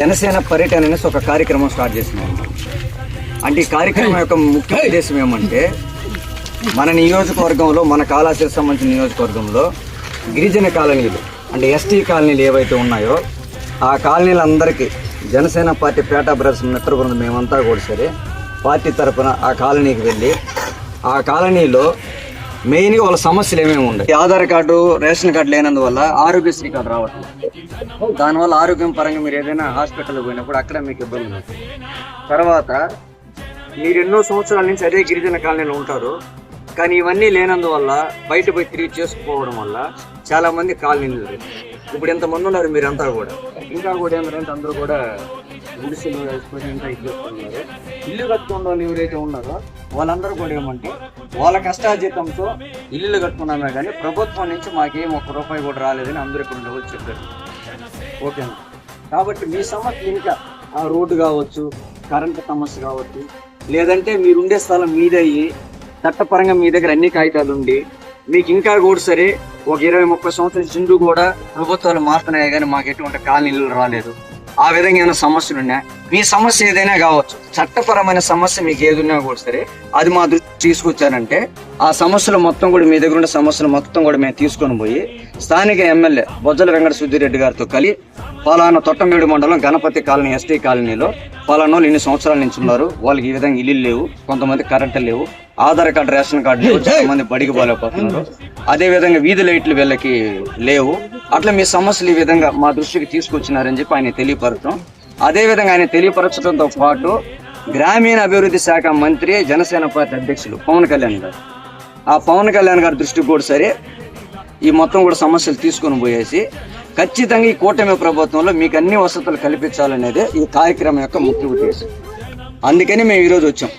జనసేన పర్యటన అనేసి ఒక కార్యక్రమం స్టార్ట్ చేసినాం. అంటే ఈ కార్యక్రమం యొక్క ముఖ్య ఉద్దేశం ఏమంటే మన నియోజకవర్గంలో మన కాళాశ్రీ సంబంధించిన నియోజకవర్గంలో గిరిజన కాలనీలు అంటే ఎస్టీ కాలనీలు ఏవైతే ఉన్నాయో ఆ కాలనీలందరికీ జనసేన పార్టీ పేటా బ్రదర్స్ మిత్ర బృందం మేమంతా కూడా సరే పార్టీ తరపున ఆ కాలనీకి వెళ్ళి ఆ కాలనీలో మెయిన్గా వాళ్ళ సమస్యలు ఏమేమి ఉన్నాయి ఆధార్ కార్డు రేషన్ కార్డు లేనందువల్ల ఆరోగ్యశ్రీ కార్డు రావట్లేదు. దానివల్ల ఆరోగ్యం పరంగా మీరు ఏదైనా హాస్పిటల్కి పోయినప్పుడు అక్కడ మీకు ఇబ్బంది ఉంటుంది తర్వాత మీరు ఎన్నో సంవత్సరాల నుంచి అదే గిరిజన కాలనీలో ఉంటారు. కానీ ఇవన్నీ లేనందువల్ల బయట పోయి తిరిగి చేసుకుపోవడం వల్ల చాలా మంది కాలనీలు ఇప్పుడు ఎంతమంది ఉన్నారు మీరంతా కూడా? ఇంకా కూడా ఏంటంటే అందరూ కూడా గుడిసెలు వేసుకొని ఇంకా ఇది ఇల్లు కట్టుకున్న వాళ్ళు ఎవరైతే ఉన్నారో వాళ్ళందరూ కూడా ఏమంటే వాళ్ళ కష్టార్జితంతో ఇల్లు కట్టుకున్నామే కానీ ప్రభుత్వం నుంచి మాకేం ఒక్క రూపాయి కూడా రాలేదని అందరూ ఇక్కడ ఉండే చెప్పారు. ఓకేనా కాబట్టి మీ సమస్య ఇంకా ఆ రోడ్డు కావచ్చు కరెంటు సమస్య కావచ్చు లేదంటే మీరు ఉండే స్థలం మీదయ్యి చట్టపరంగా మీ దగ్గర అన్ని కాగితాలు ఉండి మీకు ఇంకా కూడా సరే ఒక ఇరవై ముప్పై సంవత్సరాల చిండు కూడా ప్రభుత్వాలు మారుతున్నాయి కానీ మాకు ఎటువంటి కాలనీలు రాలేదు. ఆ విధంగా ఏమైనా సమస్యలు ఉన్నాయి? మీ సమస్య ఏదైనా కావచ్చు. చట్టపరమైన సమస్య మీకు ఏదున్నా కూడా సరే అది మా దృష్టి తీసుకొచ్చారంటే ఆ సమస్యలు మొత్తం కూడా మీ దగ్గర ఉన్న సమస్యలు మొత్తం కూడా మేము తీసుకొని పోయి స్థానిక ఎమ్మెల్యే బొజ్జల వెంకట సుద్దిరెడ్డి గారితో కలిసి పలానా తొట్టమేడు మండలం గణపతి కాలనీ ఎస్టీ కాలనీలో పలానా వాళ్ళు ఇన్ని సంవత్సరాల నుంచి ఉన్నారు. వాళ్ళకి ఈ విధంగా ఇల్లు లేవు. కొంతమంది కరెంటు లేవు. ఆధార్ కార్డు రేషన్ కార్డు లేవు. చాలా మంది బడికి పోలేకపోతున్నారు అదే విధంగా వీధి లైట్లు వీళ్ళకి లేవు. అట్లా మీ సమస్యలు ఈ విధంగా మా దృష్టికి తీసుకొచ్చినారని చెప్పి ఆయన తెలియపరచడం. అదే విధంగా ఆయన తెలియపరచడంతో పాటు గ్రామీణ అభివృద్ధి శాఖ మంత్రి జనసేన పార్టీ అధ్యక్షులు పవన్ కళ్యాణ్ గారు. ఆ పవన్ కళ్యాణ్ గారి దృష్టికి కూడా సరే ఈ మొత్తం కూడా సమస్యలు తీసుకొని పోయేసి ఖచ్చితంగా ఈ కూటమి ప్రభుత్వంలో మీకు అన్ని వసతులు కల్పించాలనేదే ఈ కార్యక్రమం యొక్క ముఖ్య ఉద్దేశం. అందుకని మేము ఈరోజు వచ్చాం.